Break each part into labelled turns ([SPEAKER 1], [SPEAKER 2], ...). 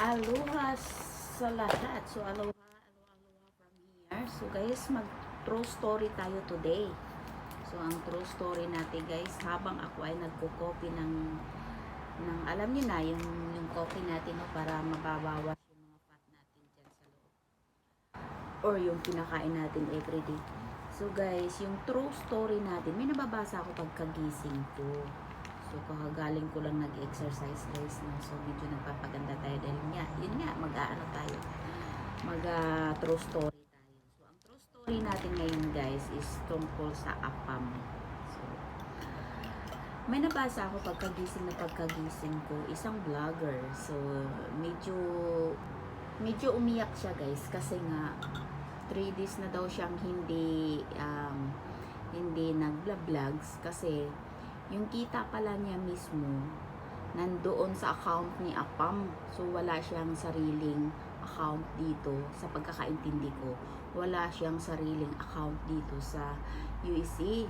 [SPEAKER 1] Aloha sa lahat. So, aloha, aloha, aloha from here. So, guys, mag true story tayo today. So, ang true story natin, guys, habang ako ay nagko-copy ng, ng alam niyo na, yung, yung coffee natin, no, para mababawas yung mga fat natin dyan sa loob. Or yung kinakain natin everyday. So, guys, yung true story natin, may nababasa ako pagkagising ko. So, kakagaling ko lang nag-exercise guys. No? So, medyo nagpapaganda tayo dahil nga, yun nga, mag-aano tayo. Mag-true story tayo. So, ang true story natin ngayon guys is tungkol sa apam. So, may nabasa ako pagkagising na pagkagising ko, isang vlogger. So, medyo, medyo umiyak siya guys kasi nga, 3 days na daw siyang hindi, um, hindi nag-vlogs kasi yung kita pala niya mismo nandoon sa account ni Apam. So wala siyang sariling account dito sa pagkakaintindi ko. Wala siyang sariling account dito sa UEC.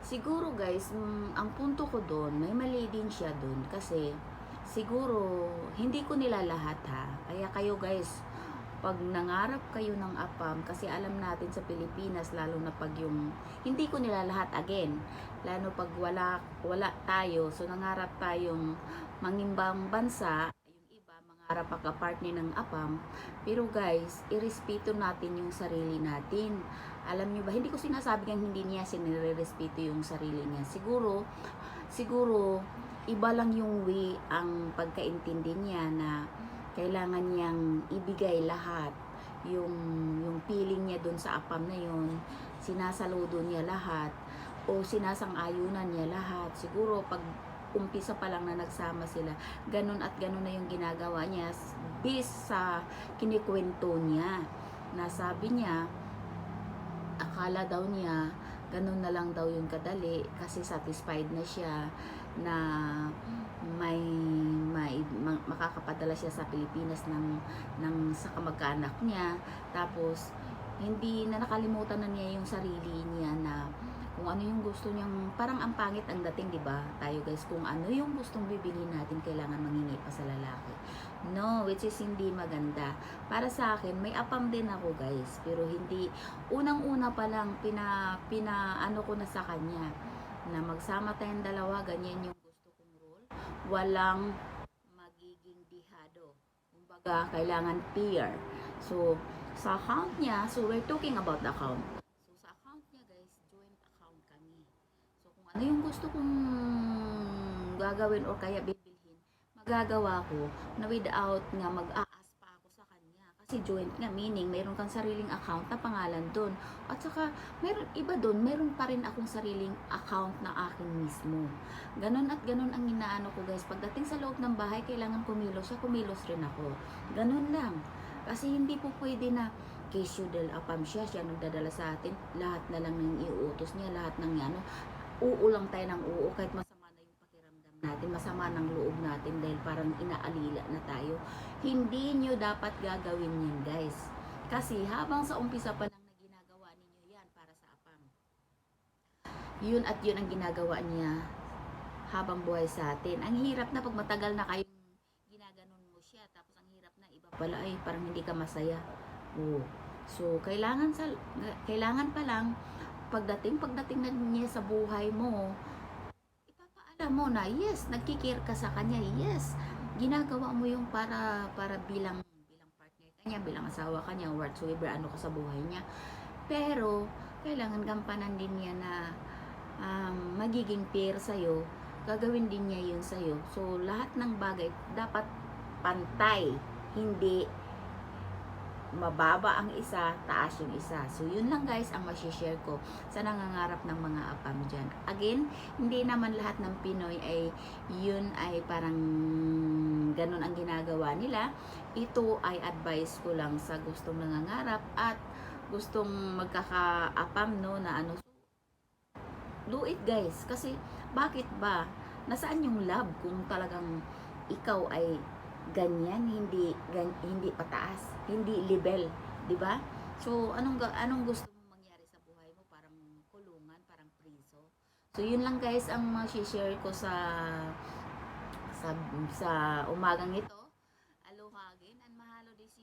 [SPEAKER 1] Siguro guys, mm, ang punto ko doon, may mali din siya doon kasi siguro hindi ko nila lahat ha. Kaya kayo guys, pag nangarap kayo ng APAM, kasi alam natin sa Pilipinas, lalo na pag yung, hindi ko nila lahat again, lalo pag wala, wala tayo, so nangarap tayong mangimbang bansa, yung iba, mangarap pagka-partner ng APAM, pero guys, irespeto natin yung sarili natin. Alam nyo ba, hindi ko sinasabi ng hindi niya sinire-respeto yung sarili niya. Siguro, siguro, iba lang yung way ang pagkaintindi niya na kailangan niyang ibigay lahat. Yung yung feeling niya doon sa apam na yun sinasaludo niya lahat o sinasang-ayunan niya lahat. Siguro pag umpisa pa lang na nagsama sila ganun at ganun na yung ginagawa niya based sa kinikwento niya. Na sabi niya akala daw niya ganun na lang daw yung kadali kasi satisfied na siya na may, may ma- makakapadala siya sa Pilipinas ng ng sa kamag-anak niya. Tapos hindi na nakalimutan na niya yung sarili niya na kung ano yung gusto niyang parang ang pangit ang dating 'di ba? Tayo guys kung ano yung gustong bibilhin natin kailangan mangingi pa sa lalaki. No which is hindi maganda. Para sa akin may apam din ako guys. Pero hindi unang-una pa lang pina pina ano ko na sa kanya na magsama tayong dalawa ganyan yung gusto kong role. Walang magiging dihado. Kumbaga kailangan peer. So sa account niya so we're talking about the account so sa account niya guys joint account kami so kung ano yung gusto kong gagawin or kaya bibilhin magagawa ko na without nga mag-aas pa ako sa kanya. Kasi joint nga meaning mayroon kang sariling account na pangalan doon at saka meron iba doon meron pa rin akong sariling account na akin mismo. Ganon at ganon ang inaano ko guys. Pagdating sa loob ng bahay kailangan kumilos siya kumilos rin ako. Ganon lang. Kasi hindi po pwede na kesyo del apam siya siya nagdadala sa atin lahat na lang ng iuutos niya lahat ng ano uulang tayo ng uu kahit masama na yung pakiramdam natin masama ng loob natin dahil parang inaalila na tayo. Hindi nyo dapat gagawin yan guys. Kasi habang sa umpisa pa lang na ginagawa ninyo yan para sa apam yun at yun ang ginagawa niya habang buhay sa atin. Ang hirap na pag matagal na kayong ginaganon mo siya tapos ang hirap na iba pala ay parang hindi ka masaya. Oo. So, kailangan sa kailangan pa lang pagdating pagdating na niya sa buhay mo, ipapaalam mo na yes, nagkikir ka sa kanya. Yes, ginagawa mo yung para para bilang bilang partner kanya, bilang asawa kanya, whatsoever ano ka sa buhay niya. Pero kailangan gampanan din niya na um, magiging fair sa'yo, gagawin din niya yun sa'yo. So, lahat ng bagay dapat pantay, hindi mababa ang isa, taas yung isa. So, yun lang guys ang share ko sa nangangarap ng mga apam dyan. Again, hindi naman lahat ng Pinoy ay yun ay parang ganun ang ginagawa nila. Ito ay advice ko lang sa gustong nangangarap at gustong magkaka-apam no na ano. Do it guys. Kasi bakit ba? Nasaan yung love kung talagang ikaw ay ganyan, hindi gan, hindi pataas, hindi level, 'di ba? So anong anong gusto mong mangyari sa buhay mo? Parang kulungan, parang priso. So yun lang guys ang ma-share ko sa sa sa umagang ito. Aloha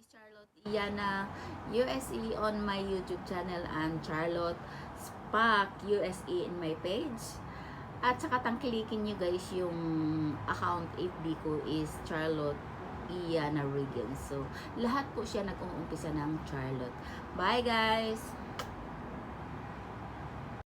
[SPEAKER 1] Charlotte Iana USE on my YouTube channel and Charlotte Spak USE in my page. At saka tangkilikin nyo guys yung account FB ko is Charlotte Iana Regan. So, lahat po siya nag-uumpisa ng Charlotte. Bye guys!